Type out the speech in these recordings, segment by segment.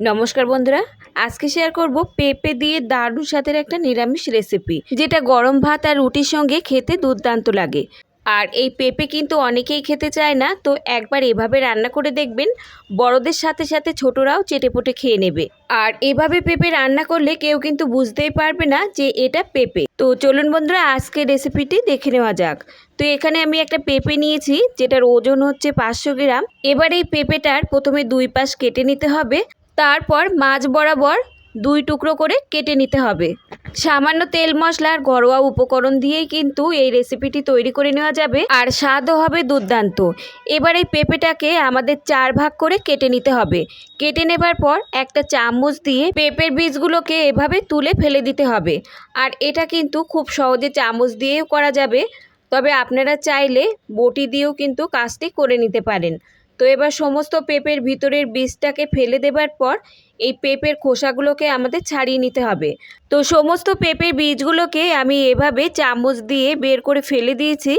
নমস্কার বন্ধুরা, আজকে শেয়ার করব পেঁপে দিয়ে দারুণ স্বাদের একটা নিরামিষ রেসিপি যেটা গরম ভাত আর রুটির সঙ্গে খেতে দুর্দান্ত লাগে। আর এই পেঁপে কিন্তু অনেকেই খেতে চায় না, তো একবার এভাবে রান্না করে দেখবেন, বড়দের সাথে সাথে ছোটরাও চেটেপুটে খেয়ে নেবে। আর এভাবে পেঁপে রান্না করলে কেউ কিন্তু বুঝতেই পারবে না যে এটা পেঁপে। তো চলুন বন্ধুরা আজকে রেসিপিটি দেখে নেওয়া যাক। তো এখানে আমি একটা পেঁপে নিয়েছি, যেটার ওজন হচ্ছে পাঁচশো গ্রাম। এবার এই পেঁপেটার প্রথমে দুই পাশ কেটে নিতে হবে। তারপর মাছ বরাবর দুই টুকরো করে কেটে নিতে হবে। সামান্য তেল মশলার ঘরোয়া উপকরণ দিয়েই কিন্তু এই রেসিপিটি তৈরি করে নেওয়া যাবে আর স্বাদও হবে দুর্দান্ত। এবার এই পেঁপেটাকে আমাদের চার ভাগ করে কেটে নিতে হবে। কেটে নেবার পর একটা চামচ দিয়ে পেঁপের বীজগুলোকে এভাবে তুলে ফেলে দিতে হবে। আর এটা কিন্তু খুব সহজে চামচ দিয়েও করা যাবে। তবে আপনারা চাইলে বটি দিয়েও কিন্তু কাজটি করে নিতে পারেন। তো এবার সমস্ত পেঁপের ভিতরের বীজটাকে ফেলে দেবার পর এই পেঁপের খোসাগুলোকে আমাদের ছাড়িয়ে নিতে হবে। তো সমস্ত পেঁপের বীজগুলোকে আমি এভাবে চামচ দিয়ে বের করে ফেলে দিয়েছি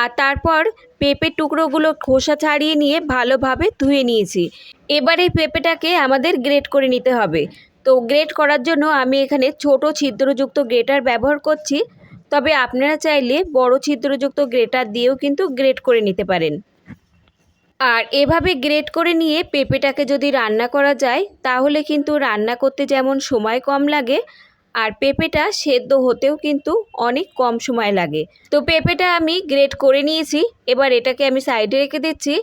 আর তারপর পেঁপের টুকরোগুলো খোসা ছাড়িয়ে নিয়ে ভালোভাবে ধুয়ে নিয়েছি। এবার এই পেঁপেটাকে আমাদের গ্রেট করে নিতে হবে। তো গ্রেট করার জন্য আমি এখানে ছোট ছিদ্রযুক্ত গ্রেটার ব্যবহার করছি। তবে আপনারা চাইলে বড় ছিদ্রযুক্ত গ্রেটার দিয়েও কিন্তু গ্রেট করে নিতে পারেন। আর এভাবে গ্রেট করে নিয়ে পেঁপেটাকে যদি রান্না করা যায়, তাহলে কিন্তু রান্না করতে যেমন সময় কম লাগে, আর পেঁপেটা সেদ্ধ হতেও কিন্তু অনেক কম সময় লাগে। তো পেঁপেটা আমি গ্রেট করে নিয়েছি, এবার এটাকে আমি সাইডে রেখে দিচ্ছি।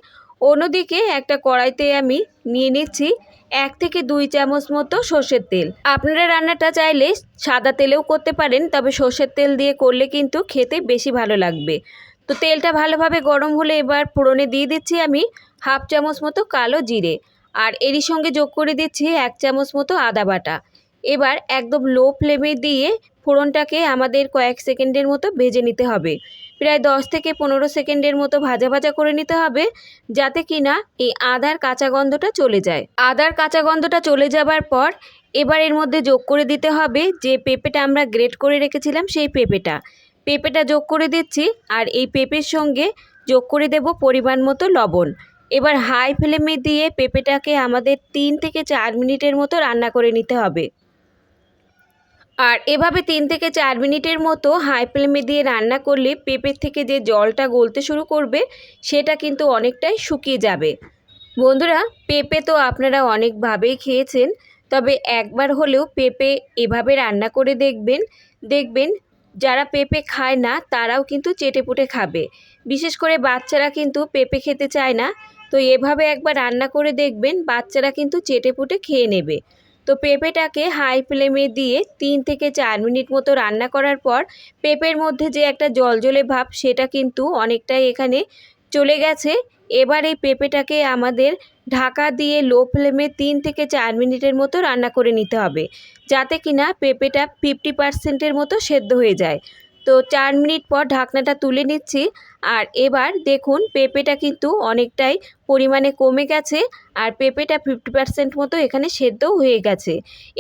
অন্যদিকে একটা কড়াইতে আমি নিয়ে নিচ্ছি এক থেকে দুই চামচ মতো সর্ষের তেল। আপনারা রান্নাটা চাইলে সাদা তেলেও করতে পারেন, তবে সর্ষের তেল দিয়ে করলে কিন্তু খেতে বেশি ভালো লাগবে। তো তেলটা ভালোভাবে গরম হলে এবার ফোড়নে দিয়ে দিচ্ছি আমি হাফ চামচ মতো কালো জিরে আর এরই সঙ্গে যোগ করে দিচ্ছি এক চামচ মতো আদা বাটা। এবার একদম লো ফ্লেমে দিয়ে ফোড়নটাকে আমাদের কয়েক সেকেন্ডের মতো ভেজে নিতে হবে। প্রায় দশ থেকে পনেরো সেকেন্ডের মতো ভাজা ভাজা করে নিতে হবে যাতে কিনা এই আদার কাঁচা গন্ধটা চলে যায়। আদার কাঁচা গন্ধটা চলে যাবার পর এবার এর মধ্যে যোগ করে দিতে হবে যে পেঁপেটা আমরা গ্রেট করে রেখেছিলাম সেই পেঁপেটা। পেঁপেটা যোগ করে দিচ্ছি আর এই পেঁপের সঙ্গে যোগ করে দেব পরিমাণ মতো লবণ। এবার হাই ফ্লেমে দিয়ে পেঁপেটাকে আমাদের তিন থেকে চার মিনিটের মতো রান্না করে নিতে হবে। আর এভাবে তিন থেকে চার মিনিটের মতো হাই ফ্লেমে দিয়ে রান্না করলে পেঁপের থেকে যে জলটা গলতে শুরু করবে, সেটা কিন্তু অনেকটাই শুকিয়ে যাবে। বন্ধুরা, পেঁপে তো আপনারা অনেকভাবেই খেয়েছেন, তবে একবার হলেও পেঁপে এভাবে রান্না করে দেখবেন দেখবেন যারা পেঁপে খায় না, তারাও কিন্তু চেটেপুটে খাবে। বিশেষ করে বাচ্চারা কিন্তু পেঁপে খেতে চায় না। তো এভাবে একবার রান্না করে দেখবেন, বাচ্চারা কিন্তু চেটেপুটে খেয়ে নেবে। তো পেঁপেটাকে হাই ফ্লেমে দিয়ে তিন থেকে চার মিনিট মতো রান্না করার পর, পেঁপের মধ্যে যে একটা জলজলে ভাব, সেটা কিন্তু অনেকটাই এখানে চলে গেছে। এবার এই পেঁপেটাকে আমাদের ঢাকা দিয়ে লো ফ্লেমে তিন থেকে চার মিনিটের মতো রান্না করে নিতে হবে, যাতে কিনা পেঁপেটা ফিফটি পার্সেন্টের মতো সেদ্ধ হয়ে যায়। তো চার মিনিট পর ঢাকনাটা তুলে নিচ্ছি, আর এবার দেখুন পেঁপেটা কিন্তু অনেকটাই পরিমাণে কমে গেছে, আর পেঁপেটা ফিফটি পার্সেন্ট মতো এখানে সেদ্ধ হয়ে গেছে।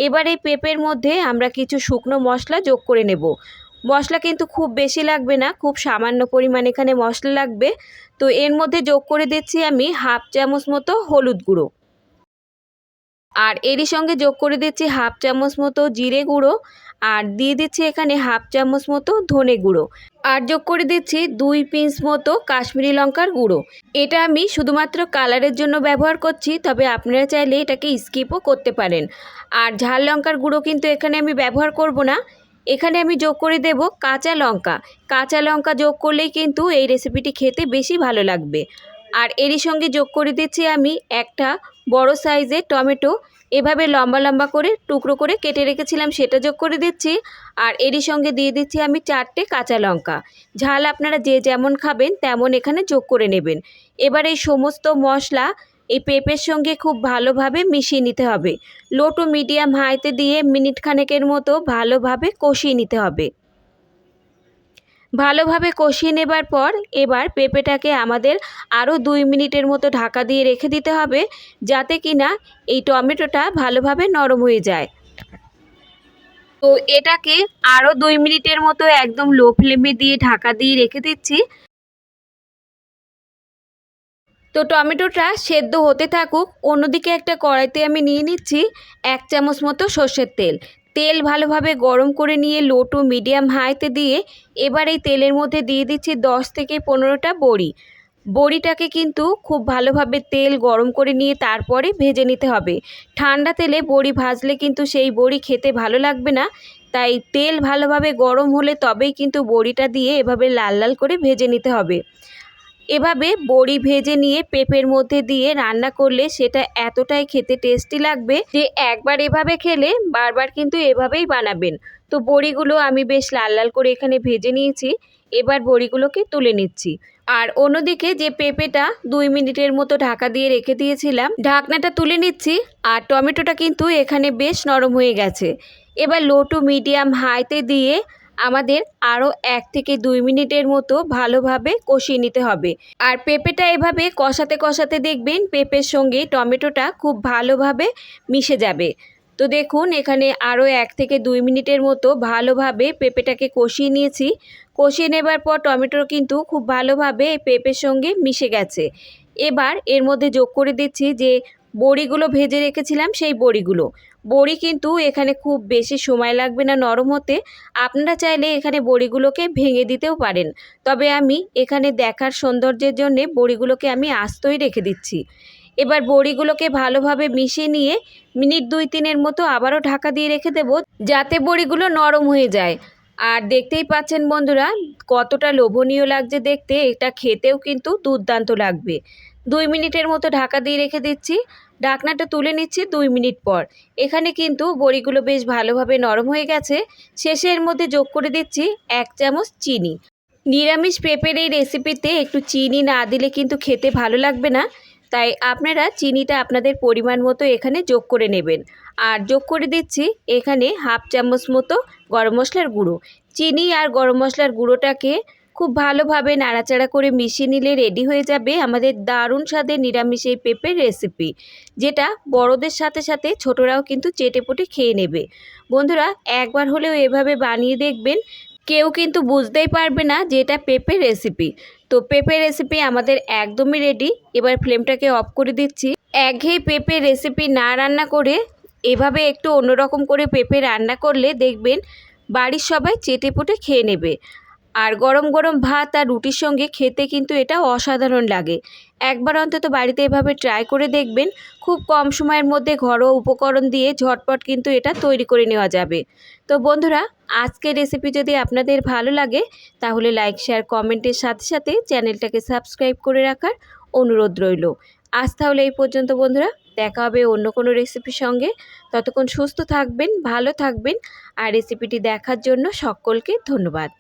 এবার এই পেঁপের মধ্যে আমরা কিছু শুকনো মশলা যোগ করে নেব। মশলা কিন্তু খুব বেশি লাগবে না, খুব সামান্য পরিমাণ এখানে মশলা লাগবে। তো এর মধ্যে যোগ করে দিচ্ছি আমি হাফ চামচ মতো হলুদ গুঁড়ো। আর এরই সঙ্গে যোগ করে দিচ্ছি হাফ চামচ মতো জিরে গুঁড়ো আর দিয়ে দিচ্ছি এখানে হাফ চামচ মতো ধনে গুঁড়ো। আর যোগ করে দিচ্ছি দুই পিস মতো কাশ্মীরি লঙ্কার গুঁড়ো। এটা আমি শুধুমাত্র কালারের জন্য ব্যবহার করছি, তবে আপনারা চাইলে এটাকে স্কিপও করতে পারেন। আর ঝাল লঙ্কার গুঁড়ো কিন্তু এখানে আমি ব্যবহার করব না। এখানে আমি যোগ করে দেব কাঁচা লঙ্কা। কাঁচা লঙ্কা যোগ করলেই কিন্তু এই রেসিপিটি খেতে বেশি ভালো লাগবে। আর এরই সঙ্গে যোগ করে দিচ্ছি আমি একটা বড় সাইজের টমেটো। এভাবে লম্বা লম্বা করে, টুকরো করে কেটে রেখেছিলাম, সেটা যোগ করে দিচ্ছি। আর এরই সঙ্গে দিয়ে দিচ্ছি আমি চারটে কাঁচা লঙ্কা। ঝাল আপনারা যে যেমন খাবেন, তেমন এখানে যোগ করে নেবেন। এবার এই সমস্ত মশলা এই পেঁপের সঙ্গে খুব ভালোভাবে মিশিয়ে নিতে হবে। লো টু মিডিয়াম হাইতে দিয়ে মিনিট খানেকের মতো ভালোভাবে কষিয়ে নিতে হবে। ভালোভাবে কষিয়ে নেবার পর এবার পেঁপেটাকে আমাদের আরও দুই মিনিটের মতো ঢাকা দিয়ে রেখে দিতে হবে, যাতে কিনা এই টমেটোটা ভালোভাবে নরম হয়ে যায়। তো এটাকে আরও দুই মিনিটের মতো একদম লো ফ্লেমে দিয়ে ঢাকা দিয়ে রেখে দিচ্ছি। তো টমেটোটা সেদ্ধ হতে থাকুক, অন্যদিকে একটা কড়াইতে আমি নিয়ে নিচ্ছি এক চামচ মতো সর্ষের তেল। তেল ভালোভাবে গরম করে নিয়ে লো টু মিডিয়াম হাইতে দিয়ে এবার এই তেলের মধ্যে দিয়ে দিচ্ছি দশ থেকে পনেরোটা বড়ি। বড়িটাকে কিন্তু খুব ভালোভাবে তেল গরম করে নিয়ে তারপরে ভেজে নিতে হবে। ঠান্ডা তেলে বড়ি ভাজলে কিন্তু সেই বড়ি খেতে ভালো লাগবে না। তাই তেল ভালোভাবে গরম হলে তবেই কিন্তু বড়িটা দিয়ে এভাবে লাল লাল করে ভেজে নিতে হবে। এভাবে বড়ি ভেজে নিয়ে পেঁপের মধ্যে দিয়ে রান্না করলে সেটা এতটাই খেতে টেস্টি লাগবে যে একবার এভাবে খেলে বারবার কিন্তু এভাবেই বানাবেন। তো বড়িগুলো আমি বেশ লাল লাল করে এখানে ভেজে নিয়েছি, এবার বড়িগুলোকে তুলে নিচ্ছি। আর অন্যদিকে যে পেঁপেটা দুই মিনিটের মতো ঢাকা দিয়ে রেখে দিয়েছিলাম, ঢাকনাটা তুলে নিচ্ছি আর টমেটোটা কিন্তু এখানে বেশ নরম হয়ে গেছে। এবার লো টু মিডিয়াম হাইতে দিয়ে আমাদের আরও এক থেকে দুই মিনিটের মতো ভালোভাবে কষিয়ে নিতে হবে। আর পেঁপেটা এভাবে কষাতে কষাতে দেখবেন পেঁপের সঙ্গে টমেটোটা খুব ভালোভাবে মিশে যাবে। তো দেখুন এখানে আরও এক থেকে দুই মিনিটের মতো ভালোভাবে পেঁপেটাকে কষিয়ে নিয়েছি। কষিয়ে নেবার পর টমেটো কিন্তু খুব ভালোভাবে পেঁপের সঙ্গে মিশে গেছে। এবার এর মধ্যে যোগ করে দিচ্ছি যে বড়িগুলো ভেজে রেখেছিলাম সেই বড়িগুলো। বড়ি কিন্তু এখানে খুব বেশি সময় লাগবে না নরম হতে। আপনারা চাইলে এখানে বড়িগুলোকে ভেঙে দিতেও পারেন। তবে আমি এখানে দেখার সৌন্দর্যের জন্য বড়িগুলোকে আমি আস্তই রেখে দিচ্ছি। এবার বড়িগুলোকে ভালোভাবে মিশিয়ে নিয়ে মিনিট দুই তিনের মতো আবারও ঢাকা দিয়ে রেখে দেব, যাতে বড়িগুলো নরম হয়ে যায়। আর দেখতেই পাচ্ছেন বন্ধুরা, কতটা লোভনীয় লাগছে দেখতে। এটা খেতেও কিন্তু দুর্দান্ত লাগবে। দুই মিনিটের মতো ঢাকা দিয়ে রেখে দিচ্ছি। ঢাকনাটা তুলে নিচ্ছি দুই মিনিট পর। এখানে কিন্তু বড়িগুলো বেশ ভালোভাবে নরম হয়ে গেছে। শেষে এর মধ্যে যোগ করে দিচ্ছি এক চামচ চিনি। নিরামিষ পেঁপের এই রেসিপিতে একটু চিনি না দিলে কিন্তু খেতে ভালো লাগবে না। তাই আপনারা চিনিটা আপনাদের পরিমাণ মতো এখানে যোগ করে নেবেন। আর যোগ করে দিচ্ছি এখানে হাফ চামচ মতো গরম মশলার গুঁড়ো। চিনি আর গরম মশলার গুঁড়োটাকে খুব ভালোভাবে নাড়াচাড়া করে মিশিয়ে নিলে রেডি হয়ে যাবে আমাদের দারুণ স্বাদের নিরামিষ এই পেঁপের রেসিপি, যেটা বড়দের সাথে সাথে ছোটরাও কিন্তু চেটেপুটে খেয়ে নেবে। বন্ধুরা, একবার হলেও এভাবে বানিয়ে দেখবেন, কেউ কিন্তু বুঝতেই পারবে না যে এটা পেঁপের রেসিপি। তো পেঁপে রেসিপি আমাদের একদমই রেডি এবার ফ্লেমটাকে অফ করে দিচ্ছি। একঘেয়ে পেঁপে রেসিপি না রান্না করে, এভাবে একটু অন্যরকম করে পেঁপে রান্না করলে দেখবেন বাড়ির সবাই চেটে পুটে খেয়ে নেবে। আর গরম গরম ভাত আর রুটির সঙ্গে খেতে কিন্তু এটা অসাধারণ লাগে। একবার অন্তত বাড়িতে এভাবে ট্রাই করে দেখবেন, খুব কম সময়ের মধ্যে ঘরোয়া উপকরণ দিয়ে ঝটপট কিন্তু এটা তৈরি করে নেওয়া যাবে। তো বন্ধুরা, আজকের রেসিপি যদি আপনাদের ভালো লাগে, তাহলে লাইক শেয়ার কমেন্টের সাথে সাথে চ্যানেলটাকে সাবস্ক্রাইব করে রাখার অনুরোধ রইল। আজ তাহলে এই পর্যন্ত বন্ধুরা, দেখা হবে অন্য কোনো রেসিপির সঙ্গে। ততক্ষণ সুস্থ থাকবেন, ভালো থাকবেন, আর রেসিপিটি দেখার জন্য সকলকে ধন্যবাদ।